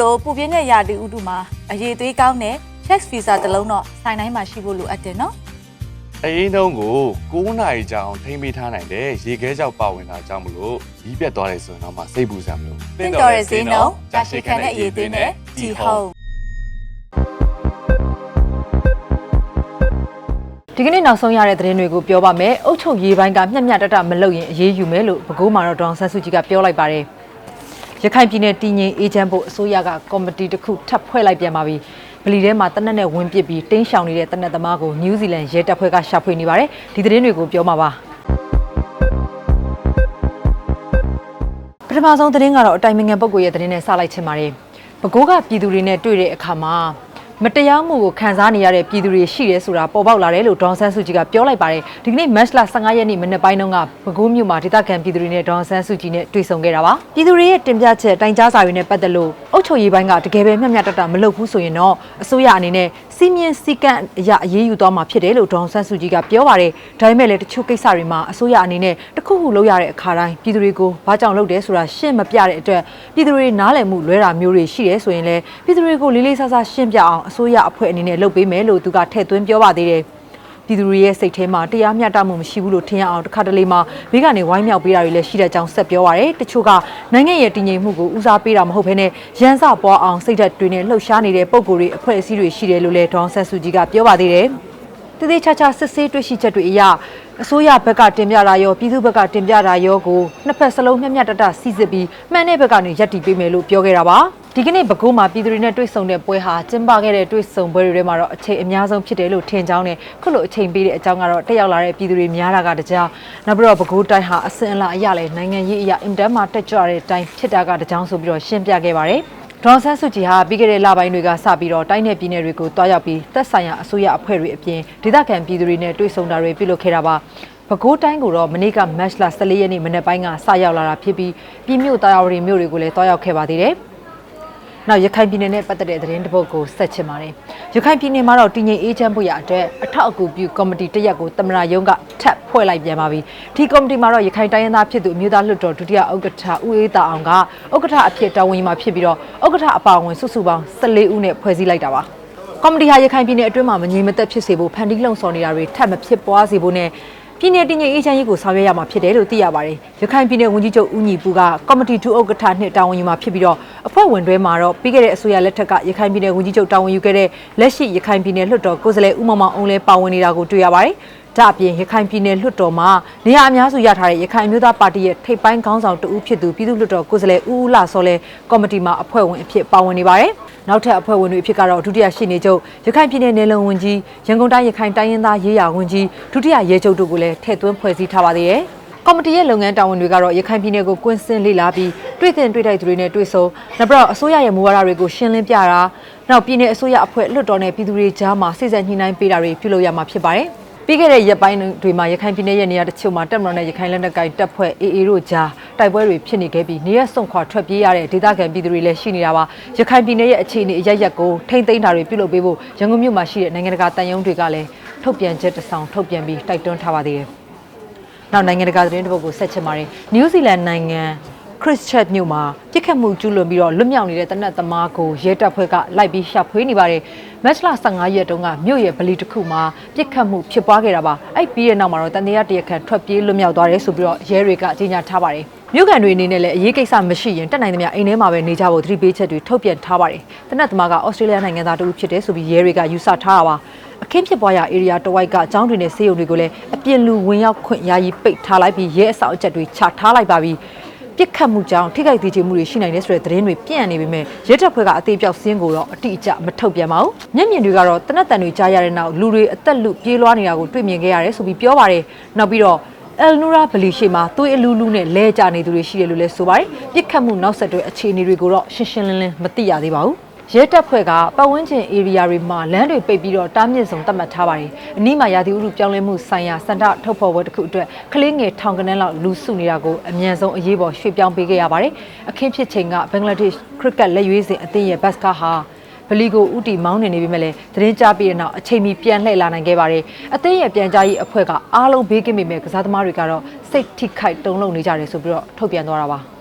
လိုပူပြင်းတဲ့ရာသီဥတုမှာအရေးသွေးကောင်းတဲ့ check visa တစ်လုံးတော့ဆိုင်တိုင်းမှာရှိဖို့လိုအပ်တယ်နော်အရင်တုန်းကို9နာရီကြာအောင်ထိမ့်ပေးထားနိုင်တယ်ရေခဲကြောက်ပါဝင်တာကြောင့်မလို့ရီးပြတ်သွားတယ်ဆိုရင်တော့မှစိတ်ပူစရာမလိုတင့်တော်တဲ့ဈေးနှုန်းကြာရှည်ခံတဲ့အရေးသွေးနဲ့ကြည်ဟုတ်ဒီကနေ့နောက်ဆုံးရတဲ့သတင်းတွေကိုပြောပါမယ်။အုတ်ချုပ်ရေးပိုင်းကမျက်မျက်တတမလုပ်ရင်အရေးယူမယ်လို့ပဲခူးမှာတော့ဒေါန်ဆန်းစုကြည်ကပြောလိုက်ပါတယ်။ ရခိုင်ပြည်နယ်တည်ငြိမ်အေဂျင့်ဖို့အစိုးရကကော်မတီတစ်ခုထပ်ဖွဲ့လိုက်ပြန်ပါပြီ။ဗလီထဲမှာတနက်နဲ့ဝင်ပစ်ပြီးတင်းရှောင်နေတဲ့တနက်သမားကိုနယူးဇီလန်ရဲတပ်ဖွဲ့ကရှာဖွေနေပါတယ်။ဒီသတင်းတွေကိုပြောမှာပါ။ပထမဆုံးသတင်းကတော့အတိုင်ပင်ခံပုဂ္ဂိုလ်ရဲ့သတင်းနဲ့စလိုက်ချင်ပါတယ်။ပဲခူးကပြည်သူတွေနဲ့တွေ့တဲ့အခါမှာ မတရားမှုကိုခံစားနေရတဲ့ပြည်သူတွေရှိတယ်ဆိုတာပေါ်ပေါက်လာတယ်လို့ဒေါန်ဆန်းစုကြည်ကပြောလိုက်ပါတယ်ဒီကနေ့မတ်လ15ရက်နေ့မနေ့ပိုင်းတုန်းကပဲခူးမြို့မှာဒေသခံပြည်သူတွေနဲ့ဒေါန်ဆန်းစုကြည်နဲ့တွေ့ဆုံခဲ့တာပါပြည်သူတွေရဲ့တင်ပြချက်တိုင်ကြားစာတွေနဲ့ပတ်သက်လို့ အုပ်ချုပ်ရေးပိုင်းကတကယ်ပဲမျှမျှတတမလုပ်ဘူးဆိုရင်တော့အစိုးရအနေနဲ့စီမင်းစည်းကမ်းအရအရေးယူသွားမှာဖြစ်တယ်လို့ဒေါန်ဆန်းစုကြည်ကပြောပါတယ်ဒါပေမဲ့လည်းတချို့ကိစ္စတွေမှာအစိုးရအနေနဲ့တခုခုလုပ်ရတဲ့အခါတိုင်းပြည်သူတွေကိုဘာကြောင့်လုပ်တယ်ဆိုတာရှင်းမပြတဲ့အတွက်ပြည်သူတွေနားလည်မှုလွဲတာမျိုးတွေရှိတယ်ဆိုရင်လည်းပြည်သူတွေကိုလေးလေးဆဆရှင်းပြအောင်အစိုးရအဖွဲ့အနေနဲ့လုပ်ပေးမယ်လို့သူကထည့်သွင်းပြောပါသေးတယ် ပြည်သူတွေရဲ့စိတ်ထဲမှာတရားမျှတမှုမရှိဘူးလို့ထင်ရအောင်တစ်ခါတလေမှဘေးကနေဝိုင်းမြောက်ပေးတာတွေလည်းရှိတဲ့ကြောင်းဆက်ပြောပါရယ်တချို့ကနိုင်ငံရဲ့တည်ငြိမ်မှုကိုဦးစားပေးတာမဟုတ်ဘဲနဲ့ရန်စပွားအောင်စိတ်ဓာတ်တွေနဲ့လှုပ်ရှားနေတဲ့ပုံကိုယ်တွေအဖွဲ့အစည်းတွေရှိတယ်လို့လည်းဒေါန်ဆက်စုကြည်ကပြောပါသေးတယ်တည်တည်ချာချာစစ်ဆေးတွေ့ရှိချက်တွေအရအစိုးရဘက်ကတင်ပြတာရောပြည်သူဘက်ကတင်ပြတာရောကိုနှစ်ဖက်စလုံးမျက်မျက်တတစီစစ်ပြီးမှန်တဲ့ဘက်ကနေရပ်တည်ပေးမယ်လို့ပြောခဲ့တာပါ ဒီကနေ့ပဲခူးမှာပြည်သူတွေနဲ့တွေ့ဆုံတဲ့ပွဲဟာကျင်းပခဲ့တဲ့တွေ့ဆုံပွဲတွေထဲမှာတော့အချိန်အများဆုံးဖြစ်တယ်လို့ထင်ကြောင်းနဲ့ခုလိုအချိန်ပေးတဲ့အကြောင်းကတော့တက်ရောက်လာတဲ့ပြည်သူတွေများတာကတကြားနောက်ပြီးတော့ပဲခူးတိုင်းဟာအစင်အလာအရလဲနိုင်ငံရေးအရာအင်တန်မှတက်ကြွတဲ့တိုင်းဖြစ်တာကတကြောင်ဆိုပြီးတော့ရှင်းပြခဲ့ပါတယ်ဒေါ်ဆန်းစုကြည်ဟာပြီးခဲ့တဲ့လပိုင်းတွေကစပြီးတော့တိုင်းနယ်ပြည်နယ်တွေကိုတွားရောက်ပြီးသက်ဆိုင်ရာအစိုးရအဖွဲ့တွေအပြင်ဒေသခံပြည်သူတွေနဲ့တွေ့ဆုံတာတွေပြုလုပ်ခဲ့တာပါပဲခူးတိုင်းကိုတော့မနေ့ကမတ်လ14ရက်နေ့မနေ့ပိုင်းကစရောက်လာတာဖြစ်ပြီးပြည်မြို့တာယာဝတီမြို့တွေကိုလည်းတွားရောက်ခဲ့ပါသေးတယ်။ နောက်ရခိုင်ပြည်နယ်နဲ့ပတ်သက်တဲ့သတင်းတစ်ပုဒ်ကိုဆက်ချင်ပါတယ်။ရခိုင်ပြည်နယ်မှာတော့တည်ငြိမ်အေးချမ်းဖို့ရအတွက်အထောက်အကူပြုကော်မတီတစ်ရက်ကိုတမနာယုံကထပ်ဖွဲ့လိုက်ပြန်ပါပြီ။ဒီကော်မတီမှာတော့ရခိုင်တိုင်းရင်းသားဖြစ်သူအမျိုးသားလွှတ်တော်ဒုတိယဥက္ကဋ္ဌဦးအေးတာအောင်ကဥက္ကဋ္ဌအဖြစ်တာဝန်ယူမှာဖြစ်ပြီးတော့ဥက္ကဋ္ဌအပါအဝင်စုစုပေါင်း14ဦးနဲ့ဖွဲ့စည်းလိုက်တာပါ။ကော်မတီဟာရခိုင်ပြည်နယ်အတွင်းမှာမငြိမ်မသက်ဖြစ်စေဖို့ဖန်တီးလှုံ့ဆော်နေတာတွေထပ်မဖြစ်ပွားစေဖို့နဲ့ ပြည်내တည်ငြိမ်အေးချမ်းရေးကိုဆောင်ရွက်ရမှာဖြစ်တယ်လို့သိရပါတယ်။ရခိုင်ပြည်နယ်ဝန်ကြီးချုပ်ဦးညီပူကကော်မတီ2ဥက္ကဋ္ဌနှစ်တာဝန်ယူမှာဖြစ်ပြီးတော့အဖွဲ့ဝင်တွေမှာတော့ပြီးခဲ့တဲ့အစိုးရလက်ထက်ကရခိုင်ပြည်နယ်ဝန်ကြီးချုပ်တာဝန်ယူခဲ့တဲ့လက်ရှိရခိုင်ပြည်နယ်လွှတ်တော်ကိုယ်စားလှယ်ဦးမောင်မောင်အောင်လည်းပါဝင်နေတာကိုတွေ့ရပါတယ်။ ဒါအပြင်ရခိုင်ပြည်နယ်လွှတ်တော်မှာနေရာအများစုရထားတဲ့ရခိုင်မျိုးသားပါတီရဲ့ထိပ်ပိုင်းခေါင်းဆောင်တဦးဖြစ်သူပြည်သူ့လွှတ်တော်ကိုယ်စားလှယ်ဦးဦးလာစောလဲကော်မတီမှာအဖွဲ့ဝင်အဖြစ်ပါဝင်နေပါတယ်။နောက်ထပ်အဖွဲ့ဝင်တွေအဖြစ်ကတော့ဒုတိယရှိနေချုပ်ရခိုင်ပြည်နယ်နယ်လုံဝန်ကြီးရန်ကုန်တိုင်းရခိုင်တိုင်းရင်းသားရေးရာဝန်ကြီးဒုတိယရဲချုပ်တို့ကိုလည်းထည့်သွင်းဖွဲ့စည်းထားပါသေးတယ်။ကော်မတီရဲ့လုပ်ငန်းတာဝန်တွေကတော့ရခိုင်ပြည်နယ်ကိုကွင်းစင်းလေ့လာပြီးတွေ့တင်တွေ့တိုက်သူတွေနဲ့တွေ့ဆုံနောက်ပြီးတော့အစိုးရရဲ့မူဝါဒတွေကိုရှင်းလင်းပြတာနောက်ပြည်내အစိုးရအဖွဲ့လွှတ်တော်နဲ့ပြည်သူတွေကြားမှာစိစက်ညှိနှိုင်းပေးတာတွေပြုလုပ်ရမှာဖြစ်ပါတယ်။ ပြီးခဲ့တဲ့ရက်ပိုင်းတွေမှာရခိုင်ပြည်နယ်ရဲ့နေရာတချို့မှာတက်မတော်နဲ့ရခိုင်လက်နက်ကိုင်တပ်ဖွဲ့ AA တို့ကြားတိုက်ပွဲတွေဖြစ်နေခဲ့ပြီးနေရက်ဆုံခွာထွက်ပြေးရတဲ့ဒေသခံပြည်သူတွေလည်းရှိနေတာပါရခိုင်ပြည်နယ်ရဲ့အခြေအနေအရရက်ကိုထိမ့်သိမ်းတာတွေပြုလုပ်ပေးဖို့ရန်ကုန်မြို့မှာရှိတဲ့နိုင်ငံတကာတန်ယုံတွေကလည်းထုတ်ပြန်ချက်တစ်စောင်ထုတ်ပြန်ပြီးတိုက်တွန်းထားပါသေးတယ်နောက်နိုင်ငံတကာသတင်းတစ်ပုဒ်ကိုဆက်ချင်ပါတယ်နယူးဇီလန်နိုင်ငံ ခရစ်ချတ်မြို့မှာပြစ်ခတ်မှုကျူးလွန်ပြီးတော့လွတ်မြောက်နေတဲ့တနက်သမားကိုရဲတပ်ဖွဲ့ကလိုက်ပြီးရှာဖွေနေပါတယ်မတ်လ15ရက်တုန်းကမြို့ရဲ့ဗလီတစ်ခုမှာပြစ်ခတ်မှုဖြစ်ပွားခဲ့တာပါအဲ့ပြီးတဲ့နောက်မှာတော့တန်တရားတရခန့်ထွက်ပြေးလွတ်မြောက်သွားတယ်ဆိုပြီးတော့ရဲတွေကကြေညာထားပါတယ်မြို့ကန်တွေအနေနဲ့လည်းအရေးကိစ္စမရှိရင်တက်နိုင်သမျှအိမ်ထဲမှာပဲနေကြဖို့သတိပေးချက်တွေထုတ်ပြန်ထားပါတယ်တနက်သမားကဩစတြေးလျနိုင်ငံသားတူဖြစ်တယ်ဆိုပြီးရဲတွေကယူဆထားတာပါအခင်းဖြစ်ပွားရာ area တဝိုက်ကကျောင်းတွေနဲ့ဆေးရုံတွေကိုလည်းအပြင်းလူဝင်ရောက်ခွင့်ယာယီပိတ်ထားလိုက်ပြီးရဲအစောင့်အချက်တွေချထားလိုက်ပါပြီ ပြစ်ခတ်မှုကြောင့်ထိခိုက်သေးချေမှုတွေရှိနိုင်တယ်ဆိုတဲ့သတင်းတွေပြန့်နေပေမဲ့ရဲတပ်ဖွဲ့ကအသေးပြောက်စင်းကိုတော့အတိအကျမထုတ်ပြန်ပါဘူး။မျက်မြင်တွေကတော့တနက်တန်တွေကြားရတဲ့နောက်လူတွေအသက်လူပြေးလွှားနေတာကိုတွေ့မြင်ခဲ့ရတယ်ဆိုပြီးပြောပါတယ်။နောက်ပြီးတော့အယ်နူရာဗလီရှိမှာသွေးအလူးလူးနဲ့လဲကြနေသူတွေရှိတယ်လို့လည်းဆိုပါတယ်။ပြစ်ခတ်မှုနောက်ဆက်တွဲအခြေအနေတွေကိုတော့ရှင်းရှင်းလင်းလင်းမသိရသေးပါဘူး။ ရဲတပ်ဖွဲ့ကပတ်ဝန်းကျင် area တွေမှာလမ်းတွေပိတ်ပြီးတော့တားမြစ်ဆောင်သတ်မှတ်ထားပါတယ်။အနီးမှာရာသီဥတုပြောင်းလဲမှုဆိုင်ရာစန္ဒထုတ်ဖော်ပွဲတစ်ခုအတွက်ကလေးငယ်ထောင်ကနန်းလောက်လူစုနေတာကိုအမြန်ဆုံးအရေးပေါ်ရွှေ့ပြောင်းပေးခဲ့ရပါတယ်။အခင်းဖြစ်ချိန်ကဘင်္ဂလားဒေ့ရှ်ခရစ်ကတ်လက်ရွေးစင်အသင်းရဲ့ဘတ်စကားဟာဗလီကိုဥတီမောင်းနေနေပြီမဲ့လည်းသတင်းကြားပြီးတဲ့နောက်အချိန်မီပြန်လှည့်လာနိုင်ခဲ့ပါတယ်။အသင်းရဲ့ပြန်ကြားရေးအဖွဲ့ကအားလုံးဘေးကင်းပေမဲ့ကစားသမားတွေကတော့စိတ်ထိခိုက်တုန်လှုပ်နေကြတယ်ဆိုပြီးတော့ထုတ်ပြန်သွားတာပါ။